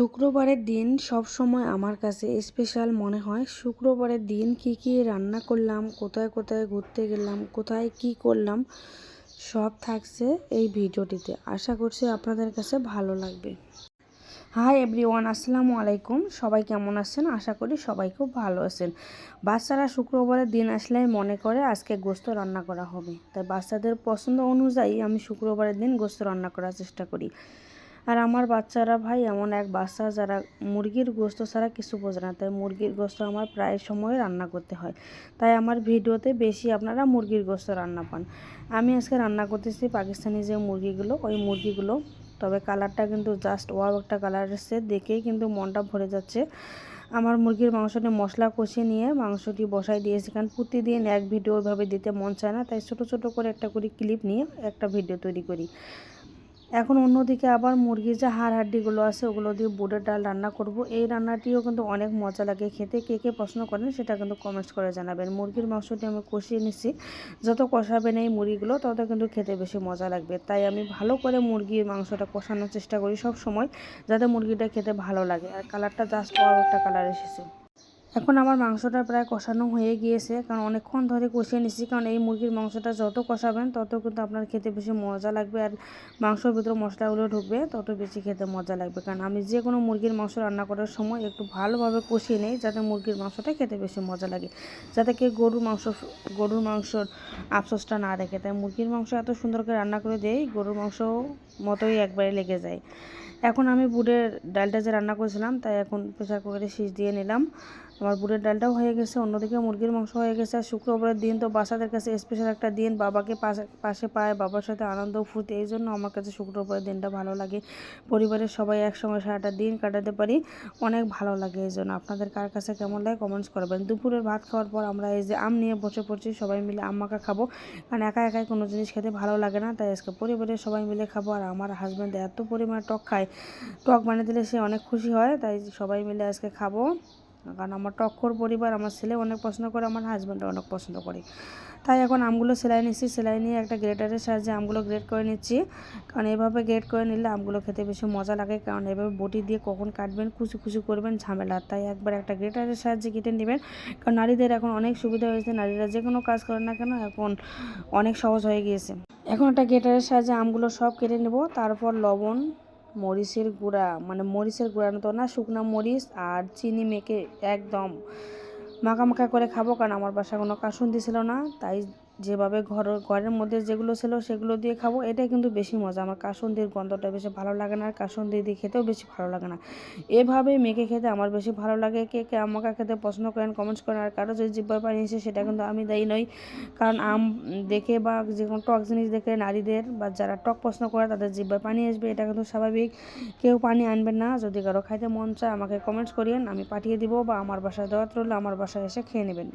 শুক্রবারের দিন সব সময় আমার কাছে স্পেশাল মনে হয়। শুক্রবারের দিন কি কি রান্না করলাম, কোথায় কোথায় ঘুরতে গেলাম, কোথায় কি করলাম, সব থাকছে এই ভিডিওটিতে। আশা করছি আপনাদের কাছে ভালো লাগবে। হাই এভরিওয়ান আসসালামু আলাইকুম। সবাই কেমন আছেন? আশা করি সবাই খুব ভালো আছেন। বাচ্চারা শুক্রবারের দিন আসলে মনে করে আজকে গোস্ত রান্না করা হবে। তাই বাচ্চাদের পছন্দ অনুযায়ী আমি শুক্রবারের দিন গোস্ত রান্না করার চেষ্টা করি। আর আমার বাচ্চারা ভাই এমন এক বাচ্চা যারা মুরগির গোস্ত ছাড়া কিছু বোঝে না, তাই মুরগির গোস্ত আমার প্রায় সময় রান্না করতে হয়। তাই আমার ভিডিওতে বেশি আপনারা মুরগির গোস্ত রান্না পান। আমি আজকে রান্না করতেছি পাকিস্তানি যে মুরগিগুলো, ওই মুরগিগুলো। তবে কালারটা কিন্তু জাস্ট ওয়াও একটা কালার এসছে, দেখেই কিন্তু মনটা ভরে যাচ্ছে। আমার মুরগির মাংসটি মশলা কষিয়ে নিয়ে মাংসটি বসাই দিয়েছি, কারণ প্রতিদিন এক ভিডিও ওইভাবে দিতে মন চায় না, তাই ছোট ছোট করে একটা করে ক্লিপ নিয়ে একটা ভিডিও তৈরি করি। এখন অন্যদিকে আবার মুরগির যে হাড় হাড্ডিগুলো আছে, ওগুলো দিয়ে বুটের ডাল রান্না করব। এই রান্নাটিও কিন্তু অনেক মজা লাগে খেতে। কে কে পছন্দ করেন সেটা কিন্তু কমেন্টস করে জানাবেন। মুরগির মাংসটি আমি কষিয়ে নিচ্ছি যত কষাবেন এই মুরগিগুলো, তত কিন্তু খেতে বেশি মজা লাগবে। তাই আমি ভালো করে মুরগির মাংসটা কষানোর চেষ্টা করি সব সময় যাতে মুরগিটা খেতে ভালো লাগে। আর কালারটা জাস্ট একটা কালার এসেছে। এখন আমার মাংসটা প্রায় কষানো হয়ে গিয়েছে, কারণ অনেকক্ষণ ধরে কষিয়ে নিচ্ছি কারণ এই মুরগির মাংসটা যত কষাবেন, তত কিন্তু আপনার খেতে বেশি মজা লাগবে, আর মাংসর ভিতরে মশলাগুলো ঢুকবে, তত বেশি খেতে মজা লাগবে। কারণ আমি যে কোনো মুরগির মাংস রান্না করার সময় একটু ভালোভাবে কষিয়ে নেই, যাতে মুরগির মাংসটা খেতে বেশি মজা লাগে, যাতে কেউ গরুর মাংস, গরুর মাংসর আফসোসটা না রেখে তাই মুরগির মাংস এত সুন্দর করে রান্না করে দেই, গরুর মাংস মতোই একবারে লেগে যায়। এখন আমি বুটের ডালটা যে রান্না করেছিলাম, তাই এখন প্রেশার কুকারে শীষ দিয়ে নিলাম। আমার বুটের ডালটাও হয়ে গেছে, অন্যদিকে মুরগির মাংস হয়ে গেছে। আর শুক্রবারের দিন তো বাচ্চাদের কাছে স্পেশাল একটা দিন, বাবাকে পাশে পাশে পায়, বাবার সাথে আনন্দ ফুর্তি, এই জন্য আমার কাছে শুক্রবারের দিনটা ভালো লাগে। পরিবারের সবাই একসঙ্গে সারাটা দিন কাটাতে পারি, অনেক ভালো লাগে এই জন্য। আপনাদের কার কাছে কেমন লাগে কমেন্টস করবেন। দুপুরের ভাত খাওয়ার পর আমরা এই যে আম নিয়ে বসে পড়ছি, সবাই মিলে আম মাখা খাব। কারণ একা একাই কোনো জিনিস খেতে ভালো লাগে না, তাই আজকে পরিবারের সবাই মিলে খাব। আর আমার হাজব্যান্ড এত পরিমাণে টক খায় টক বানিয়ে দিলে সে অনেক খুশি হয়, তাই সবাই মিলে আজকে খাব। কারণ আমার টক্কর পরিবার, আমার ছেলে অনেক পছন্দ করে, আমার হাজব্যান্ডও অনেক পছন্দ করে। তাই এখন আমগুলো সেলাই নিচ্ছি, সেলাই নিয়ে একটা গ্রেটারের সাহায্যে আমগুলো গ্রেড করে নিচ্ছি। কারণ এভাবে গ্রেড করে নিলে আমগুলো খেতে বেশি মজা লাগে, কারণ এভাবে বটি দিয়ে কখন কাটবেন কুচি কুচি করবেন, ঝামেলা। তাই একবার একটা গ্রেটারের সাহায্যে কেটে নেবেন। কারণ নারীদের এখন অনেক সুবিধা হয়েছে, নারীরা যে কোনো কাজ করে না কেন, এখন অনেক সহজ হয়ে গিয়েছে। এখন একটা গ্রেটারের সাহায্যে আমগুলো সব কেটে নেব, তারপর লবণ মরিচের গুঁড়া মানে মরিচের গুঁড়া তো না, শুকনো মরিচ আর চিনি মেখে একদম মাখা মাখা করে খাব, কারণ আমার বাসায় কোনো কাসুন ছিল না, তাই যেভাবে ঘর, ঘরের মধ্যে যেগুলো ছিল সেগুলো দিয়ে খাব, এটাই কিন্তু বেশি মজা। আমার কাসুন্দির গন্ধটা বেশি ভালো লাগে না, আর কাসুন্দি দিয়ে খেতেও বেশি ভালো লাগে না। এভাবে মেখে খেতে আমার বেশি ভালো লাগে। কে কে আমাকে খেতে পছন্দ করেন কমেন্টস করেন, আর কারও যদি জিব্বায় পানি এসে সেটা কিন্তু আমি দায়ী নই। কারণ আম দেখে বা যে কোনো টক জিনিস দেখে নারীদের বা যারা টক পছন্দ করে তাদের জিব্বায় পানি আসবে, এটা কিন্তু স্বাভাবিক। কেউ পানি আনবেন না, যদি কারও খাইতে মন চায় আমাকে কমেন্টস করিয়েন, আমি পাঠিয়ে দিব বা আমার বাসায় দেওয়া রইলে, আমার বাসায় এসে খেয়ে নেবেন।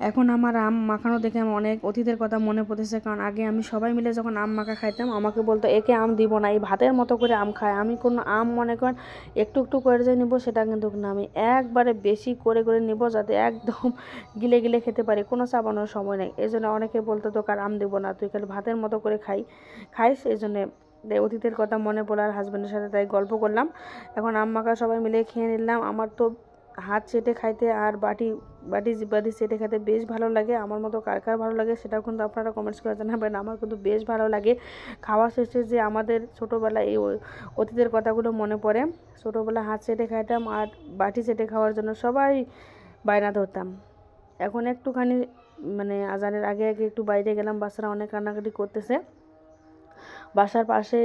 এখন আমার আম মাখানো দেখে আমার অনেক অতীতের কথা মনে পড়েছে কারণ আগে আমি সবাই মিলে যখন আম মাখা খাইতাম, আমাকে বলতো, একে আম দিব না, এই ভাতের মতো করে আম খায়। আমি কোনো আম মনে করেন একটু একটু করে যে নিব, সেটা কিন্তু না। আমি একবারে বেশি করে করে নিব যাতে একদম গিলে গিলে খেতে পারি। কোনো চাপানোর সময় নেই। এই জন্য অনেকে বলতো, তোকে আম দিব না, তুই খালি ভাতের মতো করে খাই, খাইস। এই জন্যে অতীতের কথা মনে পড়ার হাজব্যান্ডের সাথে তাই গল্প করলাম। এখন আম মাখা সবাই মিলে খেয়ে নিলাম। আমার তো হাত চেটে খাইতে আর বাটি বাটি বাটি চেটে খেতে বেশ ভালো লাগে। আমার মতো কার কার ভালো লাগে সেটাও কিন্তু আপনারা কমেন্টস করে জানাবেন। আমার কিন্তু বেশ ভালো লাগে। খাওয়া শেষে যে আমাদের ছোটোবেলায় এই অতীতের কথাগুলো মনে পড়ে, ছোটোবেলায় হাত চেটে খাইতাম আর বাটি চেটে খাওয়ার জন্য সবাই বায়না ধরতাম। এখন একটুখানি মানে আজানের আগে আগে একটু বাইরে গেলাম, বাচ্চারা অনেক কান্নাকাটি করতেছে। বাসার পাশে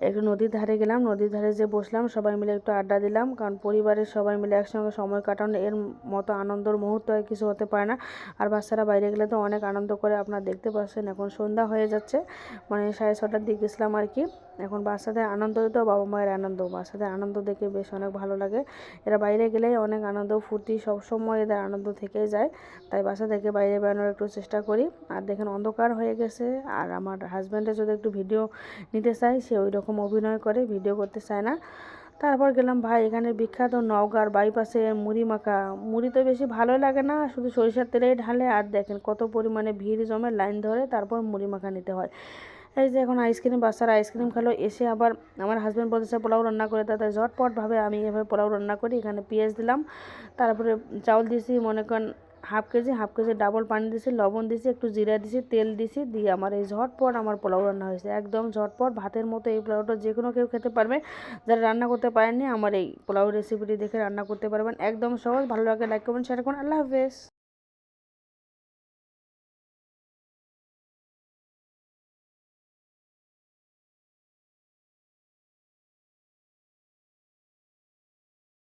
একটু নদীর ধারে গেলাম, নদীর ধারে যে বসলাম, সবাই মিলে একটু আড্ডা দিলাম। কারণ পরিবারের সবাই মিলে একসঙ্গে সময় কাটানো, এর মতো আনন্দর মুহূর্ত আর কিছু হতে পারে না। আর বাচ্চারা বাইরে গেলে তো অনেক আনন্দ করে আপনারা দেখতে পাচ্ছেন, এখন সন্ধ্যা হয়ে যাচ্ছে। মানে সাড়ে ছটার দিকে গেছিলাম আর কি। এখন বাচ্চাদের আনন্দ তো বাবা মায়ের আনন্দ, বাচ্চাদের আনন্দ দেখে বেশ অনেক ভালো লাগে। এরা বাইরে গেলে অনেক আনন্দ, ফুর্তি সবসময় এদের আনন্দ থেকে যায়। তাই বাচ্চাদেরকে বাইরে বেরোনোর একটু চেষ্টা করি। আর দেখেন অন্ধকার হয়ে গেছে, আর আমার হাজব্যান্ডের যদি একটু ভিডিও নিতে চাই, সে ওই রকম অভিনয় করে, ভিডিও করতে চায় না। তারপর গেলাম, ভাই, এখানে বিখ্যাত নওগাঁর বাইপাসে মুড়ি মাখা। মুড়ি তো বেশি ভালো লাগে না, শুধু সরিষার তেলেই ঢালে। আর দেখেন কত পরিমাণে ভিড় জমে লাইন ধরে তারপর মুড়ি মাখা নিতে হয়। এই যে এখন আইসক্রিম, বাচ্চারা আইসক্রিম খেলো, এসে আবার আমার হাজব্যান্ড বলতেছে, পোলাও রান্না করে তাতে ঝটপটভাবে আমি এভাবে পোলাও রান্না করি, এখানে পেঁয়াজ দিলাম। তারপরে চাউল দিয়েছি, মনে করেন half KG half KG double পানি দিছি, লবণ দিছি, একটু জিরা দিছি, তেল দিছি, দিয়ে আমার এই ঝটপট আমার পোলাও রান্না হয়েছে। একদম ঝটপট ভাতের মতো এই পোলাওটা যে কোনো কেউ খেতে পারবে। যারা রান্না করতে পারেননি, আমার এই পোলাও রেসিপিটি দেখে রান্না করতে পারবেন। একদম সহজ, ভালো লাগে লাইক করবেন শেয়ার করুন। আল্লাহ হাফেজ।